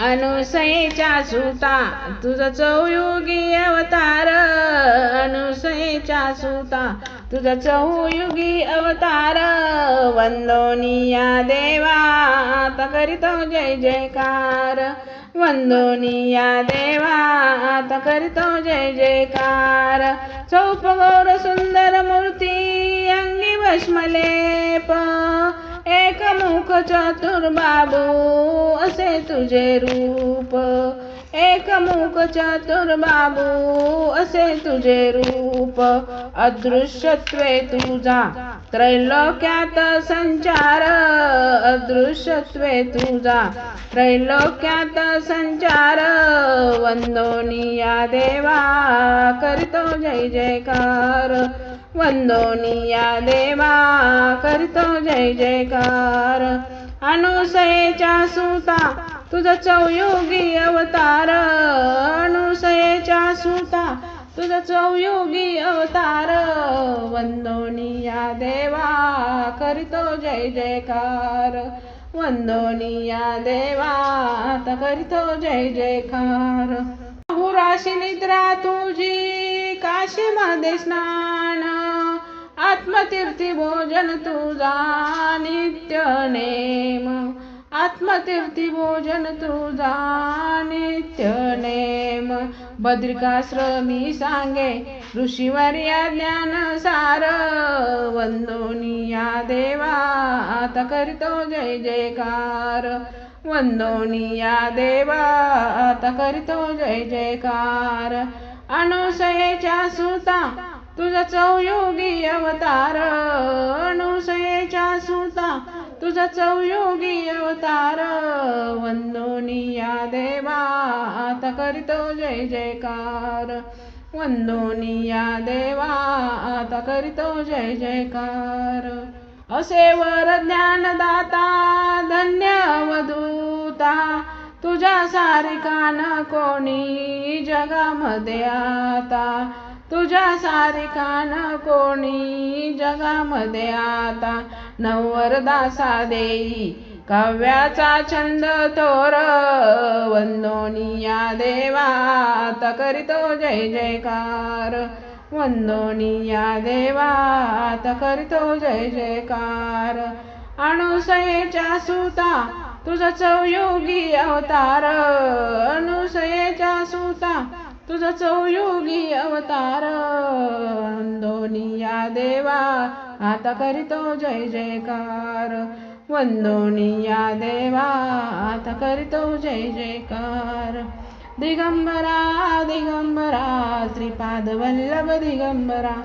अनुसयेच्या सुता तुझा चौयुगी अवतार. अनुसयेच्या सुता तुझा चौयुगी अवतार. वंदोनिया देवा आता करीतो जय जयकार. वंदोनिया देवा आता करीतो जय जयकार. चौपगौर सुंदर मूर्ती अंगी भस्मलेप. मुख चतुर बाबू असे तुझे रूप. एकमुख चतुर बाबू असे तुझे रूप. अदृश्यत्वे तुझा त्रैलोक्यात संचार. अदृश्यत्वे तुझा त्रैलोक्यात संचार. वंदोनिया देवा करतो जय जयकार. वंदोनिया देवा करतो जय जयकार. अनुसयेच्या सुता तुझा चौयोगी अवतार. अनुसयेच्या सुता तुझा चौयोगी अवतार. वंदोनिया देवा करतो जय जयकार. वंदोनिया देवा त करतो जय जयकार. हुराशी निद्रा तुझी काशीमध्ये स्नान. आत्मतीर्थी भोजन तुझा नित्य नेम. आत्मतीर्थी भोजन तुझा नित्य नेम. बद्रिकाश्रमी सांगे ऋषीवर्या ज्ञान सार. वंदोनिया देवा आता करतो जय जयकार. वंदोनिया देवा आता करतो जय जयकार. अनुसयेच्या सुता तुझा चौयोगी अवतार अनुसयेच्या सुता. तुझा चौयोगी अवतार वंदोनिया देवा आता करितो जय जयकार. वंदोनिया देवा आता करितो जय जयकार. असे वर ज्ञानदाता धन्य अवधूता. तुझ्या सारिकान कोणी जगामध्ये आता. तुझ्या सारिकान कोणी जगामध्ये आता नवरदासा देई काव्याचा छंद तोर वंदोनिया देवा आता करीतो जय जयकार. वंदोनिया देवा आता करीतो जय जयकार. अनुसयेच्या सुता तुझा चौयोगी अवतार. अनुसयेच्या सुता तुझ चौयोगी अवतार वंदोनिया देवा आता करीतो जय जयकार. वंदोनिया देवा आता करीतो जय जयकार. दिगंबरा दिगंबरा श्रीपाद वल्लभ दिगंबरा.